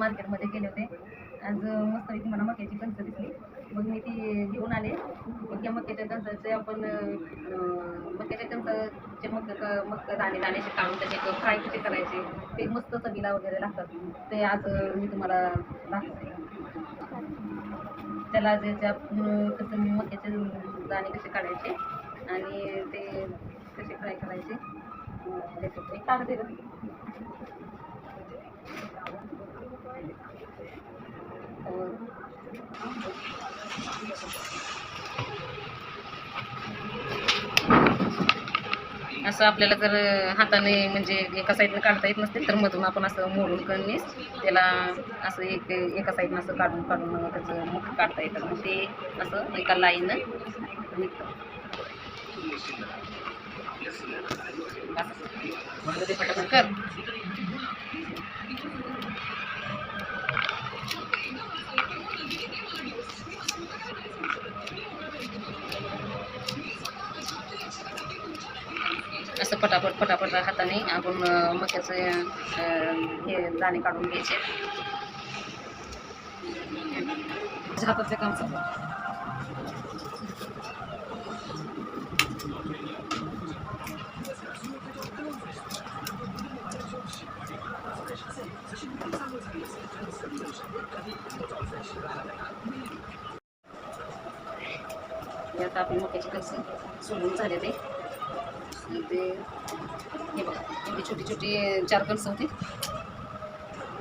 मार्केटमध्ये गेले होते. आज मस्तपैकी मला मक्याची कणसं दिसली. मग मी ती घेऊन आले. मग या मक्याच्या कणसाचे आपण मक्याच्या कणसाचे मग मग दाणे दाण्याचे काढून त्याचे फ्राय कसे करायचे ते मस्त चवीला वगैरे लागतात. ते आज मी तुम्हाला दाखवते. त्याला ज्याच्या कसं मी मक्याचे दाणे कसे काढायचे आणि ते कसे फ्राय करायचे. काढते असं आपल्याला जर हाताने म्हणजे एका साईडनं काढता येत नसतील तर मधून आपण असं मोडून कणीस त्याला असं एक एका साईडनं असं काढून काढून त्याचं मुख काढता येतं. मग ते असं एका लाईनं निघतं. ते कर. असं पटापट पटापट हाताने आपण अं, मक्याचे अं, हे दाणे काढून घ्यायचे हाताचे काम चालू हे आता आपली मक्याची कणसं सोलून झाले ते आणि ते हे बघा एवढी छोटी छोटी चार कणसं होती.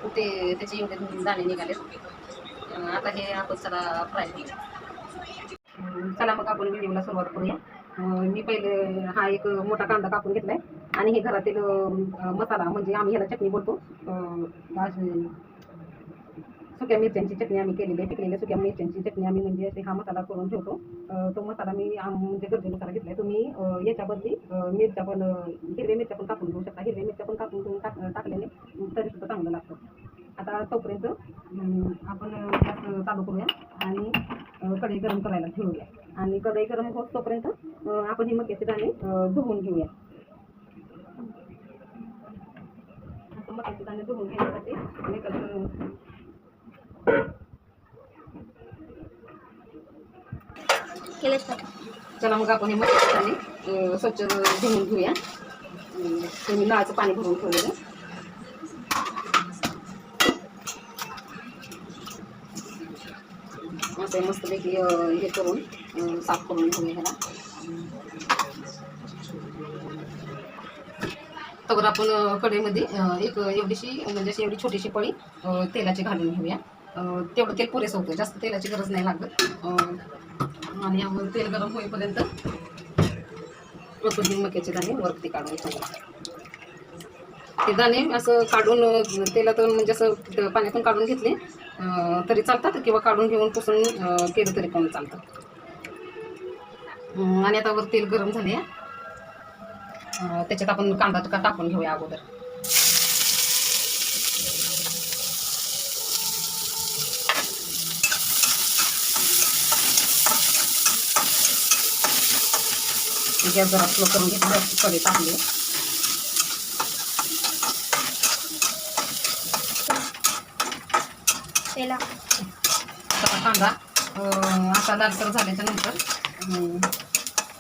ते त्याचे एवढे दाणे निघाले. आता हे आपण चला फ्राय करू चला मग आपण व्हिडिओला सुरुवात करूया. मी पहिले हा एक मोठा कांदा कापून घेतला आहे आणि हे घरातील मसाला म्हणजे आम्ही ह्याला चटणी बोलतो. सुक्या मिरच्यांची चटणी आम्ही केलेली आहे. पिकलेल्या सुक्या मिरच्यांची चटणी आम्ही म्हणजे असे हा मसाला करून ठेवतो. तो मसाला मी म्हणजे गरजेनुसार घेतलाय. तुम्ही अं, मिरच्या पण हिरव्या मिरच्या पण कापून घेऊ शकता. हिरव्या मिरच्या पण कापून घेऊन टाक टाकल्याने तरी सुद्धा चांगलं लागतं. आता तोपर्यंत आपण गॅस चालू करूया आणि कढई गरम करायला ठेवूया. आणि कढई गरम होत तोपर्यंत आपण हे मक्याचे दाणे धुवून घेऊया. असं मक्याचे दाणे धुवून घेण्यासाठी मी चला मग आपण हे मस्त पाणी स्वच्छ धुवून घेऊया. तुम्ही नळाचं पाणी भरून ठेवलेलं. असं मस्तपैकी हे करून साफ करून घेऊया ह्याला. तर आपण कडेमध्ये कढईमध्ये एक एवढीशी म्हणजे अशी एवढी छोटीशी पळी तेलाची घालून घेऊया. तेवढं तेल पुरेसं होतं. जास्त तेलाची गरज नाही लागत. आणि यावर तेल गरम होईपर्यंत कोथिंबीर मक्याचे दाणे वरती काढून ते दाणे असं काढून तेलातून म्हणजे असं पाण्यातून काढून घेतले. तरी चालतात किंवा काढून घेऊन पुसून केलं तरी पण चालतं. आणि आता वर तेल गरम झाले त्याच्यात आपण कांदा तुका टाकून घेऊया अगोदर. गॅस जरा स्लो करून घेतलं कडे टाकले कांदा असा लालसर झाल्याच्यानंतर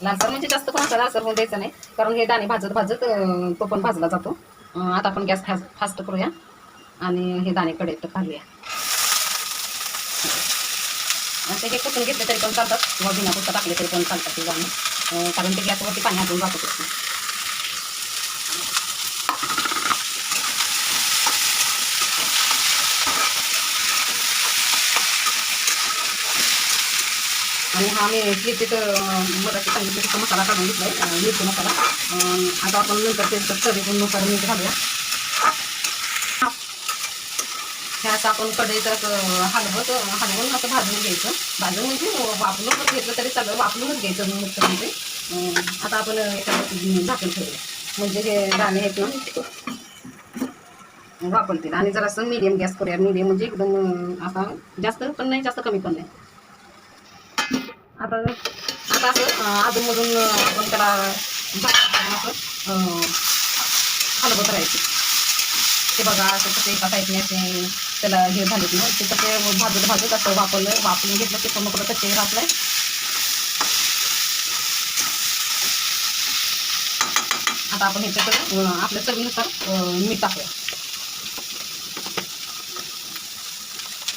लालसर म्हणजे जास्त असा लालसर होऊन द्यायचा नाही कारण हे दाणे भाजत भाजत तो पण भाजला जातो. आता आपण गॅस फास्ट फास्ट करूया आणि हे दाणे कडेत घालूया असे हे कुठून घेतले तरी पण चालतात किंवा बिना कुठं टाकले तरी पण चालतात ते दाणे. कारण ते गॅसवरती पाणी हातून जातो त्याचं. आणि हा मी तिथं मराठी सांगितलं तिथं मसाला काढून घेतला आहे मिरची मसाला आता आपण नंतर ते चवीतून नुसार मीठ घालूया हे असं आपण कढईत असं हलवत हलवून असं भाजून घ्यायचं. भाजून म्हणजे वापरून पण घेतलं तरी चालेल वापरूनच घ्यायचं मिक्सरमध्ये. आता आपण याच्यावर झाकण ठेवलं म्हणजे हे दाणे आहेत ना वापरतील आणि जरासं मिडियम गॅस करूया. मिडियम म्हणजे एकदम असा जास्त पण नाही जास्त कमी पण नाही. आता आता असं अधूनमधून आपण त्याला असं हलवत राहायचं. ते बघा असं कसं एका साईडने असे त्याला हे झालेत ना ते कसे भाजत भाजत असं वापरलं वापरून घेतलं ते पूर्ण कुठं कसे घातलंय आता आपण ह्याच्यात आपल्या चवीनुसार मीठ टाकूया.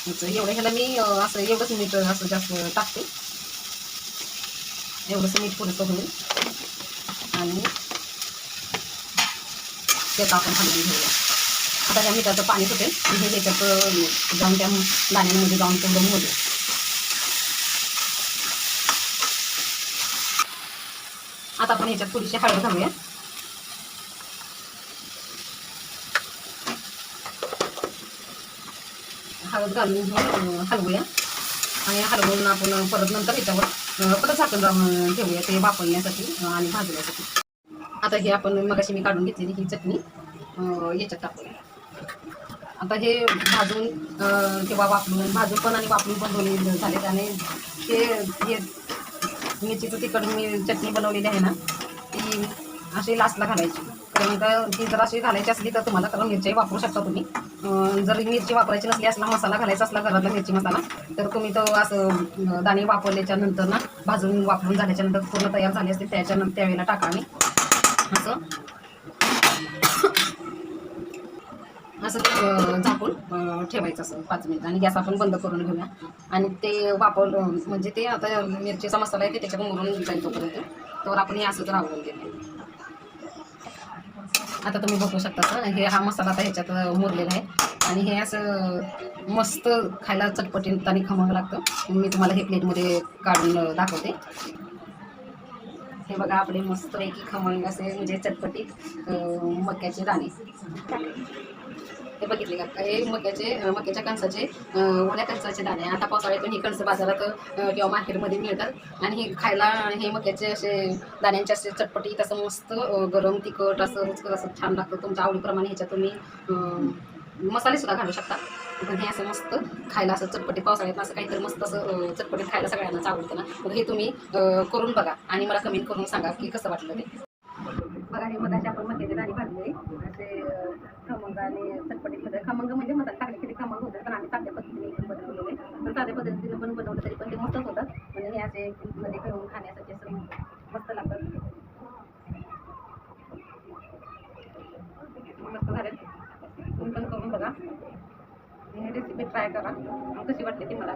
असं एवढं ह्याला मी असं एवढंच मीठ असं जास्त टाकते. एवढंसं मीठ पुरेसं होईल आणि त्याचं आपण हलवून घेऊया आता त्या मिठाचं पाणी सुटेल. आणि हे ह्याच्यात जाऊन त्या दाण्यांमध्ये जाऊन तेवढं मोजू आता आपण ह्याच्यात थोडीशी हळद घालूया. हळद घालून हलवूया. आणि हलवून आपण परत नंतर ह्याच्यावर परत झाकण लावून ठेवूया ते वापरण्यासाठी आणि भाजण्यासाठी. आता हे आपण मगाशी मी काढून घेतलेली ही चटणी याच्यात टाकूया. आता हे भाजून किंवा वापरून भाजून पण आणि वापरून पण दोन्ही झाले. आणि हे हे मिरचीचं तिखट मी चटणी बनवलेली आहे ना ती अशी लास्टला घालायची. कारण का ती जर अशी घालायची असली तर तुम्हाला कारण मिरची वापरू शकता तुम्ही. जर मिरची वापरायची नसली असला मसाला घालायचा असला घरातला मिरची मसाला तर तुम्ही तो असं दाणे वापरल्याच्या नंतर ना भाजून वापरून झाल्याच्यानंतर पूर्ण तयार झाली असते त्याच्यानंतर त्यावेळेला टाका आणि असं असं झाकून ठेवायचं असं पाच मिनिट. आणि गॅस आपण बंद करून घेऊया. आणि ते वापर म्हणजे ते आता मिरचीचा मसाला आहे ते त्याच्यात मुरून जाईल तोपर्यंत. तर आपण हे असंच राहून देतो आता तुम्ही बघू शकता हे हा मसाला आता ह्याच्यात मुरलेला आहे. आणि हे असं मस्त खायला चटपटीत आणि खमंग लागतं. मी तुम्हाला हे प्लेटमध्ये काढून दाखवते. हे बघा आपले मस्तपैकी खमंग असे म्हणजे चटपटीत मक्याचे दाणे. हे बघितले का? हे मक्याचे मक्याच्या कणसाचे ओल्या कणसाचे दाणे. आता पावसाळ्यातून ही कणसं बाजारात किंवा मार्केटमध्ये मिळतात. आणि हे खायला हे मक्याचे असे दाण्यांचे असे चटपटीत असं मस्त गरम तिखट असं रुचकर असं छान लागतं. तुमच्या आवडीप्रमाणे ह्याच्यात तुम्ही मसालेसुद्धा घालू शकता. पण हे असं मस्त खायला असं चटपटीत पावसाळ्यात असं काहीतरी मस्त असं चटपटीत खायला सगळ्यांनाच आवडतं ना. मग हे तुम्ही करून बघा आणि मला कमेंट करून सांगा की कसं वाटलं ते. बघा हे मगाशी आपण मक्याचे आणि भाजले. असे खमंग आणि चटपटीत मध्ये खमंग म्हणजे मसाला टाकले किती खमंग होते पण आम्ही साध्या पद्धतीने एकदम बनवलेले तर साध्या पद्धतीने पण बनवलं तरी पण ते मस्तच होतात. म्हणजे हे असे मध्ये घेऊन खाण्यासाठी असं मस्त लागतात. मस्त झाले. तुम्ही पण करून बघा. ही रेसिपी ट्राय करा. कशी वाटते ती मला